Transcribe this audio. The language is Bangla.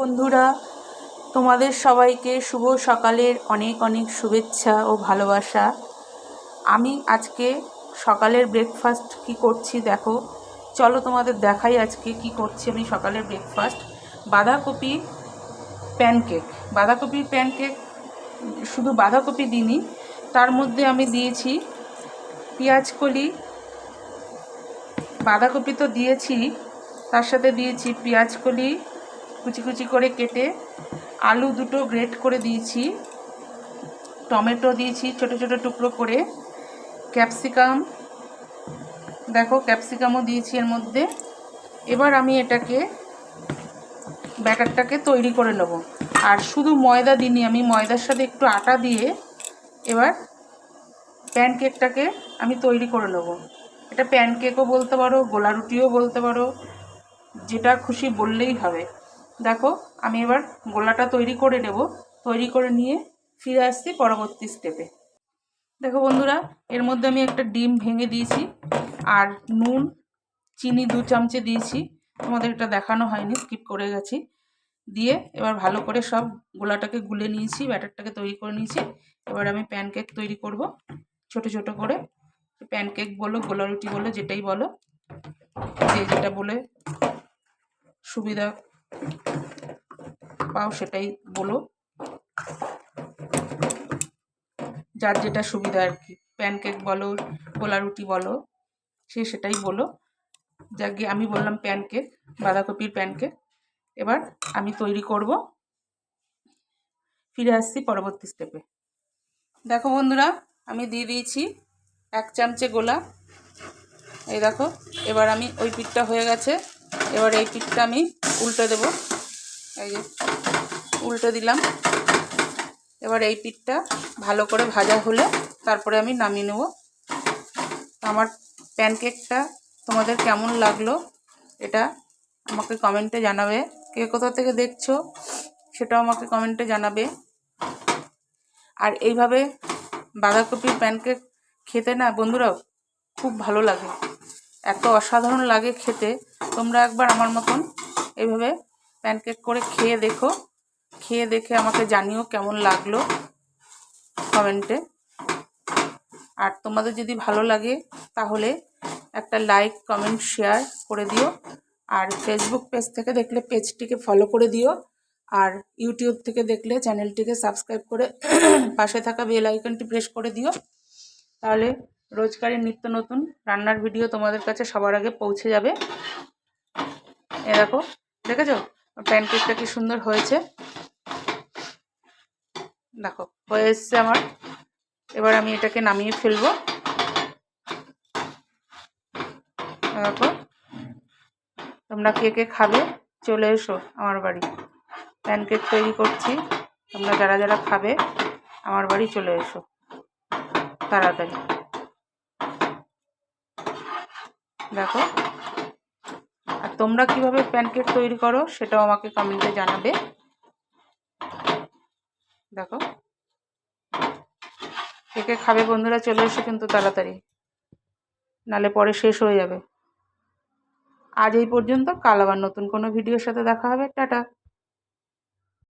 বন্ধুরা, তোমাদের সবাইকে শুভ সকালের অনেক অনেক শুভেচ্ছা ও ভালোবাসা। আমি আজকে সকালের ব্রেকফাস্ট কি করছি দেখো। চলো তোমাদের দেখাই আজকে কি করছি আমি সকালের ব্রেকফাস্ট বাঁধাকপি প্যানকেক বাঁধাকপির প্যানকেক শুধু বাঁধাকপি দিইনি, তার মধ্যে আমি দিয়েছি পেঁয়াজ কলি। বাঁধাকপি তো দিয়েছি, তার সাথে দিয়েছি পেঁয়াজ কলি কুচি কুচি করে কেটে আলু দুটো গ্রেট করে দিয়েছি। টমেটো দিয়েছি ছোট ছোট টুকরো করে। ক্যাপসিকাম, দেখো ক্যাপসিকামও দিয়েছি এর মধ্যে। এবার আমি এটাকে ব্যাটারটাকে তৈরি করে নেব। আর শুধু ময়দা দিইনি, আমি ময়দার সাথে একটু আটা দিয়ে এবার প্যানকেকটাকে আমি তৈরি করে নেব। এটা প্যানকেকও বলতে পারো, গোলা রুটিও বলতে পারো, যেটা খুশি বললেই হবে। দেখো, আমি এবার গোলাটা তৈরি করে নেব। তৈরি করে নিয়ে ফিরে আসছি পরবর্তী স্টেপে দেখো বন্ধুরা, এর মধ্যে আমি একটা ডিম ভেঙে দিয়েছি আর নুন, চিনি দু চামচে দিয়েছি। তোমাদের এটা দেখানো হয়নি স্কিপ করে গেছি। দিয়ে এবার ভালো করে সব গোলাটাকে গুলে নিয়েছি, ব্যাটারটাকে তৈরি করে নিয়েছি। এবার আমি প্যানকেক তৈরি করব। ছোট ছোট করে প্যানকেক বলো গোলা রুটি বলো, যেটাই বলো, যে যেটা বলে সুবিধা পাও সেটাই বলো। যার যেটা সুবিধা আর কি। প্যানকেক বলো গোলা রুটি বলো, সে সেটাই বলো। যা গিয়ে আমি বললাম প্যানকেক বাঁধাকপির প্যানকেক এবার আমি তৈরি করব। ফিরে আসছি পরবর্তী স্টেপে দেখো বন্ধুরা, আমি দিয়ে দিয়েছি এক চামচে গোলা এই দেখো, এবার আমি ওই পিঠটা হয়ে গেছে। এবার এই পিঠটা আমি উল্টে দেব। এই যে উল্টে দিলাম। এবার এই পিঠটা ভালো করে ভাজা হলে তারপরে আমি নামিয়ে নেব। আমার প্যানকেকটা তোমাদের কেমন লাগল এটা আমাকে কমেন্টে জানাবে। কে কোথা থেকে দেখছ সেটাও আমাকে কমেন্টে জানাবে। আর এইভাবে বাঁধাকপির প্যানকেক খেতে না বন্ধুরাও খুব ভালো লাগে। এত অসাধারণ লাগে খেতে। তোমরা একবার আমার মতন এভাবে প্যানকেক করে খেয়ে দেখো। খেয়ে দেখে আমাকে জানিও কেমন লাগল কমেন্টে আর তোমাদের যদি ভালো লাগে, তাহলে একটা লাইক কমেন্ট শেয়ার করে দিও। আর ফেসবুক পেজ থেকে দেখলে পেজটিকে ফলো করে দিও। আর ইউটিউব থেকে দেখলে চ্যানেলটিকে সাবস্ক্রাইব করে পাশে থাকা বেল আইকনটি প্রেস করে দিও। তাহলে রোজকারের নিত্য নতুন রান্নার ভিডিও তোমাদের কাছে সবার আগে পৌঁছে যাবে। এ দেখো, দেখেছ? প্যানকেকটা কি সুন্দর হয়েছে? দেখো, হয়ে এসছে আমার। এবার আমি এটাকে নামিয়ে ফেলব। দেখো, তোমরা কে কে খাবে চলে এসো আমার বাড়ি। প্যানকেক তৈরি করছি, তোমরা যারা যারা খাবে আমার বাড়ি চলে এসো। তাড়াতাড়ি। দেখো। আর তোমরা কীভাবে প্যানকেক তৈরি করো সেটাও আমাকে কমেন্টে জানাবে। দেখো। একে খাবে বন্ধুরা চলে এসে কিন্তু তাড়াতাড়ি। নালে পরে শেষ হয়ে যাবে। আজ এই পর্যন্ত, কাল আবার নতুন কোনো ভিডিওর সাথে দেখা হবে। টাটা।